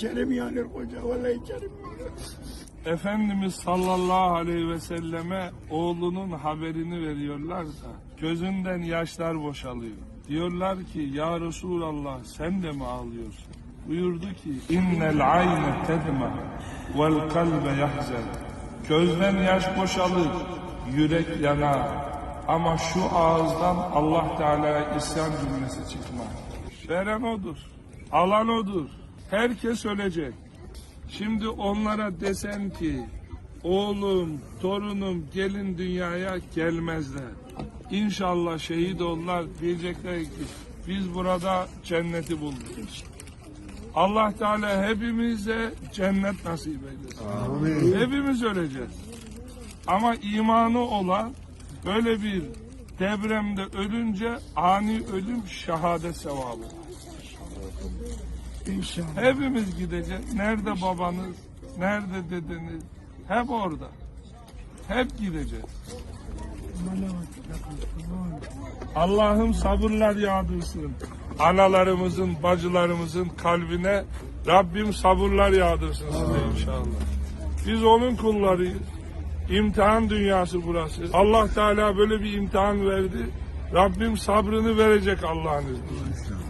içerim yanır koca vallahi içerim. Efendimiz sallallahu aleyhi ve selleme oğlunun haberini veriyorlar da gözünden yaşlar boşalıyor. Diyorlar ki ya Resulallah sen de mi ağlıyorsun? Buyurdu ki innel ayne tedma vel kalbe yahzen. Gözden yaş boşalır, yürek yanar. Ama şu ağızdan Allah Teala'ya isyan cümlesi çıkmaz. Veren odur, alan odur. Herkes ölecek. Şimdi onlara desen ki oğlum, torunum gelin dünyaya gelmezler. İnşallah şehit olurlar diyecekler ki biz burada cenneti bulduk. Allah Teala hepimize cennet nasip eylesin. Hepimiz öleceğiz. Ama imanı olan böyle bir depremde ölünce ani ölüm şehadet sevabı. İnşallah. Hepimiz gideceğiz. Nerede babanız? Nerede dedeniz? Hep orada. Hep gideceğiz. Allah'ım sabırlar yağdırsın. Analarımızın, bacılarımızın kalbine Rabbim sabırlar yağdırsın size inşallah. Biz onun kullarıyız. İmtihan dünyası burası. Allah Teala böyle bir imtihan verdi. Rabbim sabrını verecek Allah'ın izniyle.